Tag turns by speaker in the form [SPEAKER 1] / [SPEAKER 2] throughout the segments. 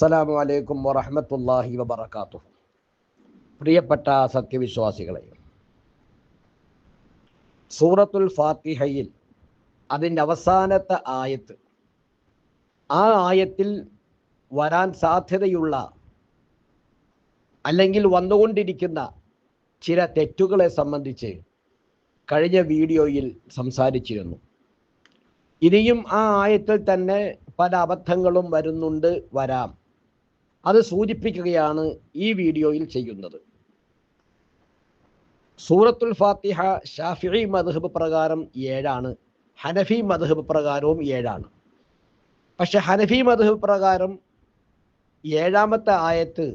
[SPEAKER 1] അസ്സലാമു അലൈക്കും വറഹമത്തല്ലാഹി വബറകാതുഹു. പ്രിയപ്പെട്ട സത്യവിശ്വാസികളെ സൂറത്തുൽ ഫാത്തിഹയിൽ അതിന്റെ അവസാനത്തെ ആയത്ത് ആ ആയത്തിൽ വരാൻ സാധ്യതയുള്ള അല്ലെങ്കിൽ വന്നുകൊണ്ടിരിക്കുന്ന ചില തെറ്റുകളെ സംബന്ധിച്ച് കഴിഞ്ഞ വീഡിയോയിൽ സംസാരിച്ചിരുന്നു. ഇനിയും ആ ആയത്തിൽ തന്നെ പല അബദ്ധങ്ങളും വരുന്നുണ്ട് വരാം. അത് സൂചിപ്പിക്കുകയാണ് ഈ വീഡിയോയിൽ ചെയ്യുന്നത്. സൂറത്തുൽ ഫാത്തിഹ ഷാഫിഇ മദ്ഹബ് പ്രകാരം ഏഴാണ്. ഹനഫി മദ്ഹബ് പ്രകാരവും ഏഴാണ്. പക്ഷെ ഹനഫി മദ്ഹബ് പ്രകാരം ഏഴാമത്തെ ആയത്ത്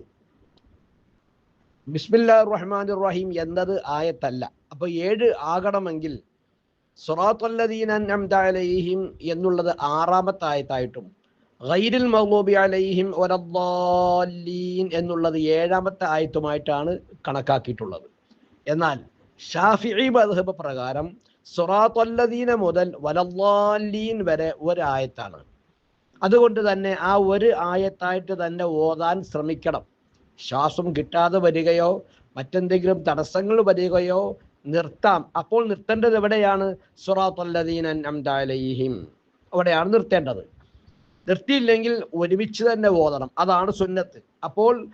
[SPEAKER 1] ബിസ്മില്ലാ റഹ്മാൻ റഹീം എന്നത് ആയത്തല്ല. അപ്പോൾ ഏഴ് ആകണമെങ്കിൽ സുറാത്തുല്ലദീന അൻഅംത അലൈഹിം എന്നുള്ളത് ആറാമത്തെ ആയത്തായിട്ടും ഗൈരിൽ മഗ്ലൂബി അലൈഹിം വലദ്ദാലീൻ എന്നുള്ളത് ഏഴാമത്തെ ആയത്തുമായിട്ടാണ് കണക്കാക്കിയിട്ടുള്ളത്. എന്നാൽ ഷാഫിഇ മദ്ഹബ് പ്രകാരം സുറാത്തൊല്ലദീന മുതൽ വലദ്ദാലീൻ വരെ ഒരായത്താണ്. അതുകൊണ്ട് തന്നെ ആ ഒരു ആയത്തായിട്ട് തന്നെ ഓതാൻ ശ്രമിക്കണം. ശ്വാസം കിട്ടാതെ വരികയോ മറ്റെന്തെങ്കിലും തടസ്സങ്ങൾ വരികയോ നിർത്താം. അപ്പോൾ നിർത്തേണ്ടത് എവിടെയാണ്? സുറാത്തൊല്ലദീൻ അലൈഹിം. അവിടെയാണ് നിർത്തേണ്ടത്. നിർത്തിയില്ലെങ്കിൽ ഒരുമിച്ച് തന്നെ ഓതണം. അതാണ് സുന്നത്ത്. അപ്പോൾ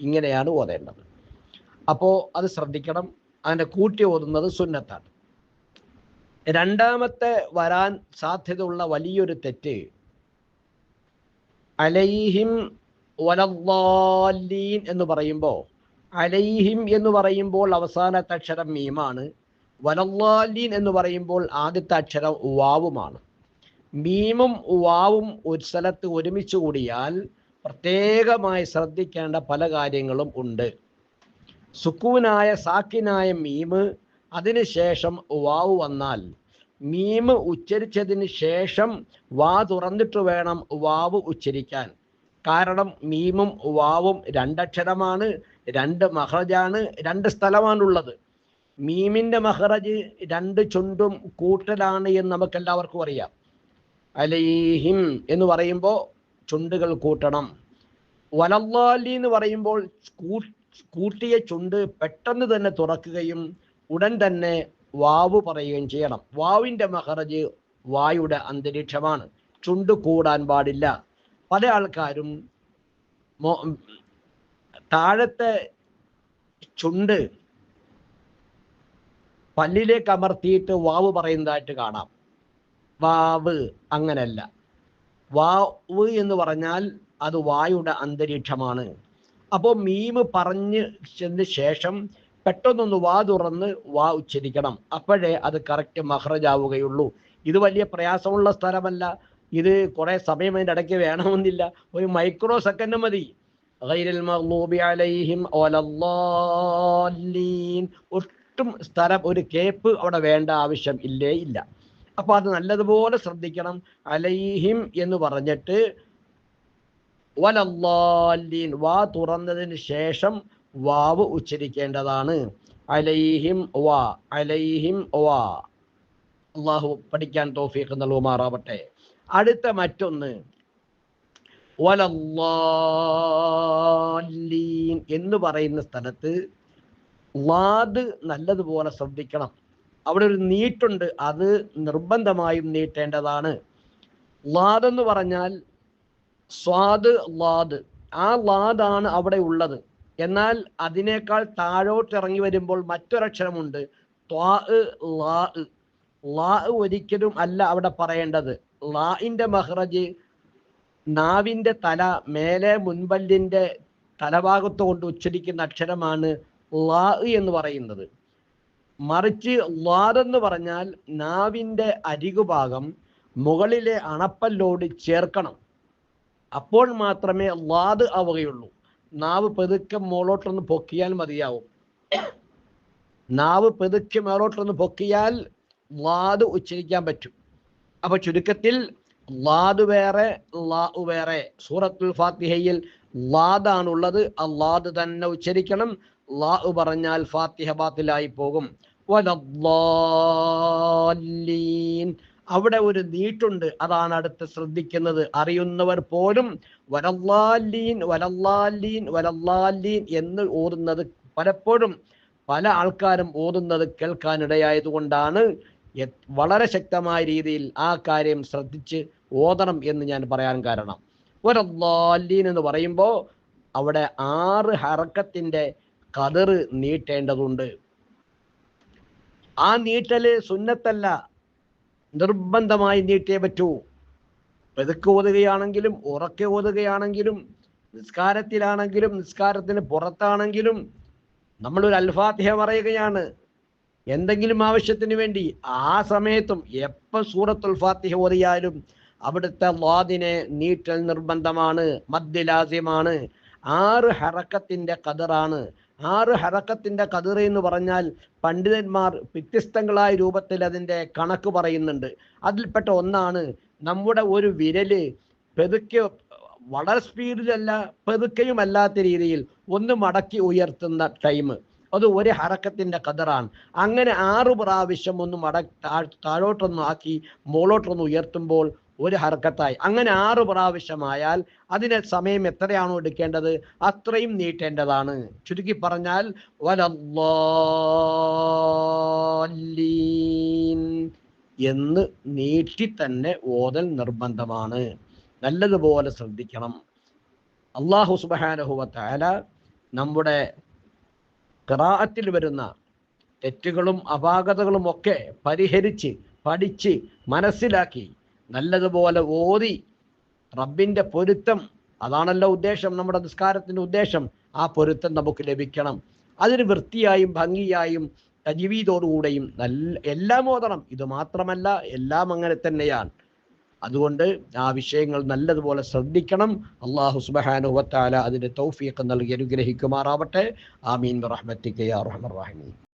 [SPEAKER 1] ഇങ്ങനെയാണ് ഓതേണ്ടത്. അപ്പോ അത് ശ്രദ്ധിക്കണം. അതിന്റെ കൂട്ടി ഓതുന്നത് സുന്നത്താണ്. രണ്ടാമത്തെ വരാൻ സാധ്യതയുള്ള വലിയൊരു തെറ്റ് അലൈഹിം എന്ന് പറയുമ്പോൾ അലൈഹിം എന്ന് പറയുമ്പോൾ അവസാനത്തെ അക്ഷരം മീമാണ്. വലല്ലാലീൻ എന്ന് പറയുമ്പോൾ ആദ്യത്തെ അക്ഷരം വാവുമാണ് മീമും വാവും ഒരു സ്ഥലത്ത് ഒരുമിച്ച് കൂടിയാൽ പ്രത്യേകമായി ശ്രദ്ധിക്കേണ്ട പല കാര്യങ്ങളും ഉണ്ട്. സുക്കൂനായ സാക്കിനായ മീമ് അതിനുശേഷം വാവ് വന്നാൽ മീമ് ഉച്ചരിച്ചതിന് ശേഷം വാ തുറന്നിട്ട് വേണം വാവ് ഉച്ചരിക്കാൻ. കാരണം മീമും വാവും രണ്ടക്ഷരമാണ്. രണ്ട് മഹറജാണ് രണ്ട് സ്ഥലമാണുള്ളത്. മീമിന്റെ മഹറജ് രണ്ട് ചുണ്ടും കൂട്ടലാണ് എന്ന് നമുക്ക് എല്ലാവർക്കും അറിയാം. അലൈഹിം എന്ന് പറയുമ്പോൾ ചുണ്ടുകൾ കൂട്ടണം. വലല്ലാലി എന്ന് പറയുമ്പോൾ കൂട്ടിയ ചുണ്ട് പെട്ടെന്ന് തന്നെ തുറക്കുകയും ഉടൻ തന്നെ വാവ് പറയുകയും ചെയ്യണം. വാവിന്റെ മഹറജ് വായുടെ അന്തരീക്ഷമാണ്. ചുണ്ട് കൂടാൻ പാടില്ല. പല ആൾക്കാരും താഴത്തെ ചുണ്ട് പല്ലിലേക്ക് അമർത്തിയിട്ട് വാവ് പറയുന്നതായിട്ട് കാണാം. വാവ് അങ്ങനല്ല. വാവ് എന്ന് പറഞ്ഞാൽ അത് വായുടെ അന്തരീക്ഷമാണ്. അപ്പോൾ മീമ് പറഞ്ഞ് ചെന്ന് ശേഷം പെട്ടെന്നൊന്ന് വാ തുറന്ന് വാ ഉച്ചരിക്കണം. അപ്പോഴേ അത് കറക്റ്റ് മഹ്റജാവുകയുള്ളൂ ഇത് വലിയ പ്രയാസമുള്ള സ്ഥലമല്ല. ഇത് കുറേ സമയം അതിന്റെ ഇടയ്ക്ക് വേണമെന്നില്ല. ഒരു മൈക്രോ സെക്കൻഡ് മതി. ഗൈരിൽ عليهم ولا الضالين ഒട്ടും സ്ഥലം ഒരു കേപ്പ് അവിടെ വേണ്ട ആവശ്യം ഇല്ലേ ഇല്ല. അപ്പോൾ അത് നല്ലതുപോലെ ശ്രദ്ധിക്കണം. അലൈഹിം എന്ന് പറഞ്ഞിട്ട് വലല്ലാലീൻ വാ തുറന്നതിന് ശേഷം വാവ് ഉച്ചരിക്കേണ്ടതാണ്. അലൈഹിം വാ അലൈഹിം വാ. അള്ളാഹു പഠിക്കാൻ തോഫീഖ് നൽകുമാറാവട്ടെ. അടുത്ത മറ്റൊന്ന് വലല്ലാലീൻ എന്ന് പറയുന്ന സ്ഥലത്ത് ലാദ് നല്ലതുപോലെ ശ്രദ്ധിക്കണം. അവിടെ ഒരു നീട്ടുണ്ട് അത് നിർബന്ധമായും നീട്ടേണ്ടതാണ്. ലാദ് എന്ന് പറഞ്ഞാൽ സ്വാദ് ലാദ്. ആ ലാദാണ് അവിടെ ഉള്ളത്. എന്നാൽ അതിനേക്കാൾ താഴോട്ട് ഇറങ്ങി വരുമ്പോൾ മറ്റൊരക്ഷരമുണ്ട്. ത്വാ ലാ. ലാ ഒരിക്കലും അല്ല അവിടെ പറയേണ്ടത്. ലാഇന്റെ മഹ്റജ് നാവിന്റെ തല മേലെ മുൻപല്ലിന്റെ തലഭാഗത്ത് കൊണ്ട് ഉച്ചരിക്കുന്ന അക്ഷരമാണ് ലാ എന്ന് പറയുന്നത്. മറിച്ച് ലാദെന്ന് പറഞ്ഞാൽ നാവിന്റെ അരികുഭാഗം മുകളിലെ അണപ്പല്ലോട് ചേർക്കണം. അപ്പോൾ മാത്രമേ ലാദ് ആവുകയുള്ളൂ. നാവ് പെതുക്കെ മുകളോട്ടൊന്ന് പൊക്കിയാൽ മതിയാവും. നാവ് പെതുക്കെ മേളോട്ടൊന്ന് പൊക്കിയാൽ ലാദ് ഉച്ചരിക്കാൻ പറ്റും. അപ്പൊ ചുരുക്കത്തിൽ ലാദ് വേറെ ലാഉ വേറെ. സൂറത്തുൽ ഫാത്തിഹയിൽ ലാദാണുള്ളത്. ആ ലാദ് തന്നെ ഉച്ചരിക്കണം. ലാഉ പറഞ്ഞാൽ ഫാത്തിഹ ബാത്തിലായി പോകും. അവിടെ ഒരു നീട്ടുണ്ട്. അതാണ് അടുത്ത് ശ്രദ്ധിക്കുന്നത്. അറിയുന്നവർ പോലും വലല്ലാലീൻ വലല്ലാലീൻ വലല്ലാലീൻ എന്ന് ഓതുന്നത് പലപ്പോഴും പല ആൾക്കാരും ഓതുന്നത് കേൾക്കാനിടയായതുകൊണ്ടാണ്. വളരെ ശക്തമായ രീതിയിൽ ആ കാര്യം ശ്രദ്ധിച്ച് ഓതണം എന്ന് ഞാൻ പറയാൻ കാരണം. ഒരല്ലാലീൻ എന്ന് പറയുമ്പോൾ അവിടെ ആറ് ഹറക്കത്തിന്റെ കതിറ് നീട്ടേണ്ടതുണ്ട്. ആ നീട്ടൽ സുന്നത്തല്ല നിർബന്ധമായി നീട്ടിയേ പറ്റൂ. പെതുക്ക് ഓതുകയാണെങ്കിലും ഉറക്കെ ഓതുകയാണെങ്കിലും നിസ്കാരത്തിലാണെങ്കിലും നിസ്കാരത്തിന് പുറത്താണെങ്കിലും നമ്മളൊരു അൽഫാത്തിഹ പറയുകയാണ്. എന്തെങ്കിലും ആവശ്യത്തിന് വേണ്ടി ആ സമയത്തും എപ്പോൾ സൂറത്തുൽ ഫാത്തിഹ ഓതിയാലും അവിടുത്തെ ലാദിനെ നീറ്റൽ നിർബന്ധമാണ് മദ്യലാസ്യമാണ് ആറ് ഹറക്കത്തിന്റെ കതിറാണ് ആറ് ഹറക്കത്തിന്റെ കതിർ എന്ന് പറഞ്ഞാൽ പണ്ഡിതന്മാർ വ്യത്യസ്തങ്ങളായ രൂപത്തിൽ അതിന്റെ കണക്ക് പറയുന്നുണ്ട്. അതിൽപ്പെട്ട ഒന്നാണ് നമ്മുടെ ഒരു വിരൽ പെതുക്കെ വളരെ സ്പീഡിലല്ല പെതുക്കെയും അല്ലാത്ത രീതിയിൽ ഒന്ന് മടക്കി ഉയർത്തുന്ന ടൈം അത് ഒരു ഹറക്കത്തിന്റെ കതിറാണ് അങ്ങനെ ആറ് പ്രാവശ്യം ഒന്ന് മട താഴ്- താഴോട്ടൊന്ന് ആക്കി മുകളോട്ടൊന്ന് ഉയർത്തുമ്പോൾ ഒരു ഹർക്കത്തായി. അങ്ങനെ ആറ് പ്രാവശ്യമായാൽ അതിന് സമയം എത്രയാണോ എടുക്കേണ്ടത്? അത്രയും നീട്ടേണ്ടതാണ്. ചുരുക്കി പറഞ്ഞാൽ എന്ന് നീട്ടി തന്നെ ഓതൽ നിർബന്ധമാണ്. നല്ലതുപോലെ ശ്രദ്ധിക്കണം. അള്ളാഹു സുബാനഹുവത്താല നമ്മുടെ ഖിറാഅത്തിൽ വരുന്ന തെറ്റുകളും അപാകതകളും ഒക്കെ പരിഹരിച്ച് പഠിച്ച് മനസ്സിലാക്കി നല്ലതുപോലെ ഓതി റബ്ബിന്റെ പൊരുത്തം. അതാണല്ലോ ഉദ്ദേശം നമ്മുടെ നിസ്കാരത്തിന്റെ ഉദ്ദേശം. ആ പൊരുത്തം നമുക്ക് ലഭിക്കണം. അതിന് വൃത്തിയായും ഭംഗിയായും ജീവിതോടുകൂടെയും നല്ല എല്ലാം ഓതണം. ഇത് മാത്രമല്ല എല്ലാം അങ്ങനെ തന്നെയാണ്. അതുകൊണ്ട് ആ വിഷയങ്ങൾ നല്ലതുപോലെ ശ്രദ്ധിക്കണം. അള്ളാഹു സുബഹാനുവത്താല അതിന്റെ തൗഫീഖ് നൽകി അനുഗ്രഹിക്കുമാറാവട്ടെ. ആമീൻ. റഹ്മത്തിക്ക് യാ റഹ്മർ റഹീം